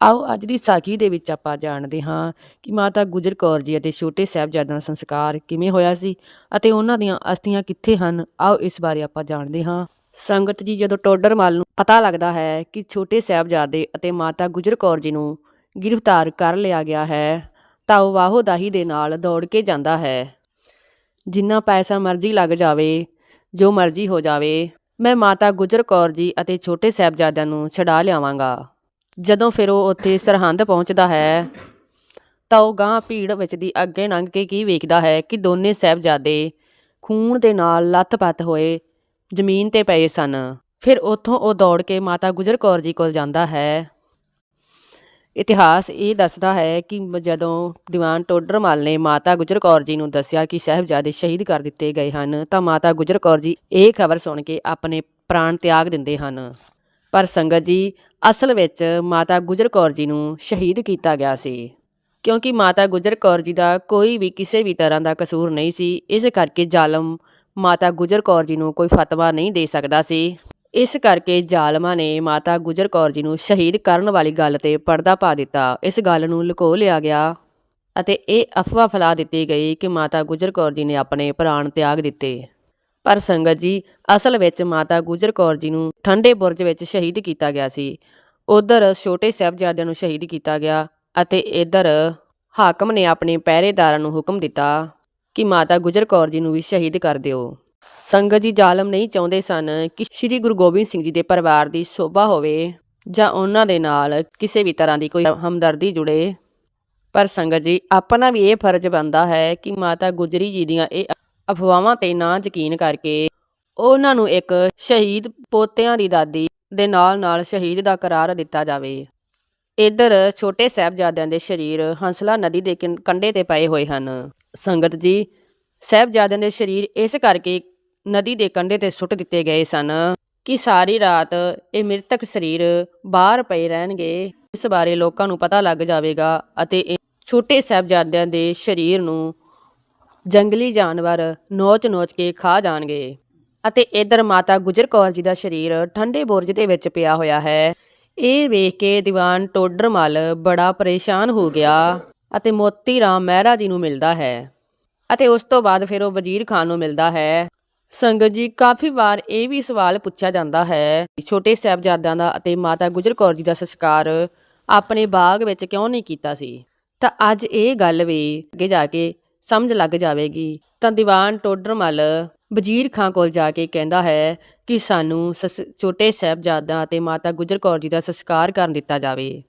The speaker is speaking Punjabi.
ਆਓ ਅੱਜ ਦੀ ਸਾਖੀ ਦੇ ਵਿੱਚ ਆਪਾਂ ਜਾਣਦੇ ਹਾਂ ਕਿ ਮਾਤਾ ਗੁਜਰ ਕੌਰ ਜੀ ਅਤੇ ਛੋਟੇ ਸਾਹਿਬਜ਼ਾਦਿਆਂ ਦਾ ਸੰਸਕਾਰ ਕਿਵੇਂ ਹੋਇਆ ਸੀ ਅਤੇ ਉਹਨਾਂ ਦੀਆਂ ਅਸਥੀਆਂ ਕਿੱਥੇ ਹਨ? ਆਓ ਇਸ ਬਾਰੇ ਆਪਾਂ ਜਾਣਦੇ ਹਾਂ। ਸੰਗਤ ਜੀ, ਜਦੋਂ ਟੋਡਰਮਲ ਨੂੰ ਪਤਾ ਲੱਗਦਾ ਹੈ ਕਿ ਛੋਟੇ ਸਾਹਿਬਜ਼ਾਦੇ ਅਤੇ ਮਾਤਾ ਗੁਜਰ ਕੌਰ ਜੀ ਨੂੰ ਗ੍ਰਿਫਤਾਰ ਕਰ ਲਿਆ ਗਿਆ ਹੈ, ਤਾਂ ਉਹ ਵਾਹੋਦਾਹੀ ਦੇ ਨਾਲ ਦੌੜ ਕੇ ਜਾਂਦਾ ਹੈ। ਜਿੰਨਾ ਪੈਸਾ ਮਰਜ਼ੀ ਲੱਗ ਜਾਵੇ, ਜੋ ਮਰਜ਼ੀ ਹੋ ਜਾਵੇ, ਮੈਂ ਮਾਤਾ ਗੁਜਰ ਕੌਰ ਜੀ ਅਤੇ ਛੋਟੇ ਸਾਹਿਬਜ਼ਾਦਿਆਂ ਨੂੰ ਛਡਾ ਲਿਆਵਾਂਗਾ। ਜਦੋਂ ਫਿਰ ਉਹ ਉੱਥੇ ਸਰਹੰਦ ਪਹੁੰਚਦਾ ਹੈ, ਤਾਂ ਉਹ ਗਾਂ ਭੀੜ ਵਿੱਚ ਦੀ ਅੱਗੇ ਲੰਘ ਕੇ ਕੀ ਵੇਖਦਾ ਹੈ ਕਿ ਦੋਨੇ ਸਾਹਿਬਜ਼ਾਦੇ ਖੂਨ ਦੇ ਨਾਲ ਲੱਥ-ਪੱਥ ਹੋਏ, ਜ਼ਮੀਨ ਤੇ ਪਏ ਸਨ। ਫਿਰ ਉੱਥੋਂ ਉਹ ਦੌੜ ਕੇ ਮਾਤਾ ਗੁਜਰ ਕੌਰ ਜੀ ਕੋਲ ਜਾਂਦਾ ਹੈ। ਇਤਿਹਾਸ ਇਹ ਦੱਸਦਾ ਹੈ ਕਿ ਜਦੋਂ ਦੀਵਾਨ ਟੋਡਰਮਲ ਨੇ ਮਾਤਾ ਗੁਜਰ ਕੌਰ ਜੀ ਨੂੰ ਦੱਸਿਆ ਕਿ ਸਾਹਿਬਜ਼ਾਦੇ ਸ਼ਹੀਦ ਕਰ ਦਿੱਤੇ ਗਏ ਹਨ, ਤਾਂ ਮਾਤਾ ਗੁਜਰ ਕੌਰ ਜੀ ਇਹ ਖਬਰ ਸੁਣ ਕੇ ਆਪਣੇ ਪ੍ਰਾਣ ਤਿਆਗ ਦਿੰਦੇ ਹਨ। ਪਰ ਸੰਗਤ ਜੀ, ਅਸਲ ਵਿੱਚ ਮਾਤਾ ਗੁਜਰ ਕੌਰ ਜੀ ਨੂੰ ਸ਼ਹੀਦ ਕੀਤਾ ਗਿਆ ਸੀ। ਕਿਉਂਕਿ ਮਾਤਾ ਗੁਜਰ ਕੌਰ ਜੀ ਦਾ ਕੋਈ ਵੀ ਕਿਸੇ ਵੀ ਤਰ੍ਹਾਂ ਦਾ ਕਸੂਰ ਨਹੀਂ ਸੀ, ਇਸ ਕਰਕੇ ਜ਼ਾਲਮ ਮਾਤਾ ਗੁਜਰ ਕੌਰ ਜੀ ਨੂੰ ਕੋਈ ਫਤਵਾ ਨਹੀਂ ਦੇ ਸਕਦਾ ਸੀ। ਇਸ ਕਰਕੇ ਜ਼ਾਲਮਾਂ ਨੇ ਮਾਤਾ ਗੁਜਰ ਕੌਰ ਜੀ ਨੂੰ ਸ਼ਹੀਦ ਕਰਨ ਵਾਲੀ ਗੱਲ ਤੇ ਪਰਦਾ ਪਾ ਦਿੱਤਾ। ਇਸ ਗੱਲ ਨੂੰ ਲੁਕੋ ਲਿਆ ਗਿਆ ਅਤੇ ਇਹ ਅਫਵਾਹ ਫੈਲਾ ਦਿੱਤੀ ਗਈ ਕਿ ਮਾਤਾ ਗੁਜਰ ਕੌਰ ਜੀ ਨੇ ਆਪਣੇ ਪ੍ਰਾਣ ਤਿਆਗ ਦਿੱਤੇ। ਪਰ ਸੰਗਤ ਜੀ, ਅਸਲ ਵਿੱਚ ਮਾਤਾ ਗੁਜਰ ਕੌਰ ਜੀ ਨੂੰ ਠੰਡੇ ਬੁਰਜ ਵਿੱਚ ਸ਼ਹੀਦ ਕੀਤਾ ਗਿਆ ਸੀ। ਉਧਰ ਛੋਟੇ ਸਾਹਿਬਜ਼ਾਦਿਆਂ ਨੂੰ ਸ਼ਹੀਦ ਕੀਤਾ ਗਿਆ ਅਤੇ ਇਧਰ ਹਾਕਮ ਨੇ ਆਪਣੇ ਪਹਿਰੇਦਾਰਾਂ ਨੂੰ ਹੁਕਮ ਦਿੱਤਾ ਕਿ ਮਾਤਾ ਗੁਜਰ ਕੌਰ ਜੀ ਨੂੰ ਵੀ ਸ਼ਹੀਦ ਕਰ ਦਿਓ। ਸੰਗਤ ਜੀ ਜ਼ਾਲਮ ਨਹੀਂ ਚਾਹੁੰਦੇ ਸਨ ਕਿ ਸ੍ਰੀ ਗੁਰੂ ਗੋਬਿੰਦ ਸਿੰਘ ਜੀ ਦੇ ਪਰਿਵਾਰ ਦੀ ਸੋਭਾ ਹੋਵੇ ਜਾਂ ਉਹਨਾਂ ਦੇ ਨਾਲ ਕਿਸੇ ਵੀ ਤਰ੍ਹਾਂ ਦੀ ਕੋਈ ਹਮਦਰਦੀ ਜੁੜੇ। ਪਰ ਸੰਗਤ ਜੀ, ਆਪਣਾ ਵੀ ਇਹ ਫਰਜ਼ ਬਣਦਾ ਹੈ ਕਿ ਮਾਤਾ ਗੁਜਰੀ ਜੀ ਦੀਆਂ ਇਹ ਅਫਵਾਹਾਂ ਤੇ ਨਾ ਯਕੀਨ ਕਰਕੇ ਉਹਨਾਂ ਨੂੰ ਇੱਕ ਸ਼ਹੀਦ ਪੋਤਿਆਂ ਦੀ ਦਾਦੀ ਦੇ ਨਾਲ ਨਾਲ ਸ਼ਹੀਦ ਦਾ ਕਰਾਰ ਦਿੱਤਾ ਜਾਵੇ। ਇੱਧਰ ਛੋਟੇ ਸਾਹਿਬਜ਼ਾਦਿਆਂ ਦੇ ਸਰੀਰ ਹੰਸਲਾ ਨਦੀ ਦੇ ਕੰਢੇ ਤੇ ਪਏ ਹੋਏ ਹਨ। ਸੰਗਤ ਜੀ, ਸਾਹਿਬਜ਼ਾਦਿਆਂ ਦੇ ਸਰੀਰ ਇਸ ਕਰਕੇ ਨਦੀ ਦੇ ਕੰਢੇ ਤੇ ਸੁੱਟ ਦਿੱਤੇ ਗਏ ਸਨ ਕਿ ਸਾਰੀ ਰਾਤ ਇਹ ਮ੍ਰਿਤਕ ਸਰੀਰ ਬਾਹਰ ਪਏ ਰਹਿਣਗੇ। ਇਸ ਬਾਰੇ ਲੋਕਾਂ ਨੂੰ ਪਤਾ ਲੱਗ ਜਾਵੇਗਾ ਅਤੇ ਛੋਟੇ ਸਾਹਿਬਜ਼ਾਦਿਆਂ ਦੇ ਸਰੀਰ ਨੂੰ ਜੰਗਲੀ ਜਾਨਵਰ ਨੋਚ-ਨੋਚ ਕੇ ਖਾ ਜਾਣਗੇ। ਅਤੇ ਇਧਰ ਮਾਤਾ ਗੁਜਰ ਕੌਰ ਜੀ ਦਾ ਸਰੀਰ ਠੰਡੇ ਬੁਰਜ ਦੇ ਵਿੱਚ ਪਿਆ ਹੋਇਆ ਹੈ। ਇਹ ਵੇਖ ਕੇ ਦੀਵਾਨ ਟੋਡਰਮਲ ਬੜਾ ਪਰੇਸ਼ਾਨ ਹੋ ਗਿਆ ਅਤੇ ਮੋਤੀ ਰਾਮ ਮਹਿਰਾ ਜੀ ਨੂੰ ਮਿਲਦਾ ਹੈ। ਅਤੇ ਉਸ ਤੋਂ ਬਾਅਦ ਫਿਰ ਉਹ ਵਜ਼ੀਰ ਖਾਨ ਨੂੰ ਮਿਲਦਾ ਹੈ। ਸੰਗਤ ਜੀ, ਕਾਫੀ ਵਾਰ ਇਹ ਵੀ ਸਵਾਲ ਪੁੱਛਿਆ ਜਾਂਦਾ ਹੈ, ਛੋਟੇ ਸਾਹਿਬਜ਼ਾਦਿਆਂ ਦਾ ਅਤੇ ਮਾਤਾ ਗੁਜਰ ਕੌਰ ਜੀ ਦਾ ਸੰਸਕਾਰ ਆਪਣੇ ਬਾਗ ਵਿੱਚ ਕਿਉਂ ਨਹੀਂ ਕੀਤਾ ਸੀ? ਤਾਂ ਅੱਜ ਇਹ ਗੱਲ ਵੀ ਅੱਗੇ ਜਾ ਕੇ ਸਮਝ ਲੱਗ ਜਾਵੇਗੀ। ਤਾਂ ਦੀਵਾਨ ਟੋਡਰਮਲ ਵਜ਼ੀਰ ਖਾਂ ਕੋਲ ਜਾ ਕੇ ਕਹਿੰਦਾ ਹੈ ਕਿ ਸਾਨੂੰ ਸਸ- ਛੋਟੇ ਸਾਹਿਬਜ਼ਾਦਿਆਂ ਅਤੇ ਮਾਤਾ ਗੁਜਰ ਕੌਰ ਜੀ ਦਾ ਸੰਸਕਾਰ ਕਰਨ ਦਿੱਤਾ ਜਾਵੇ।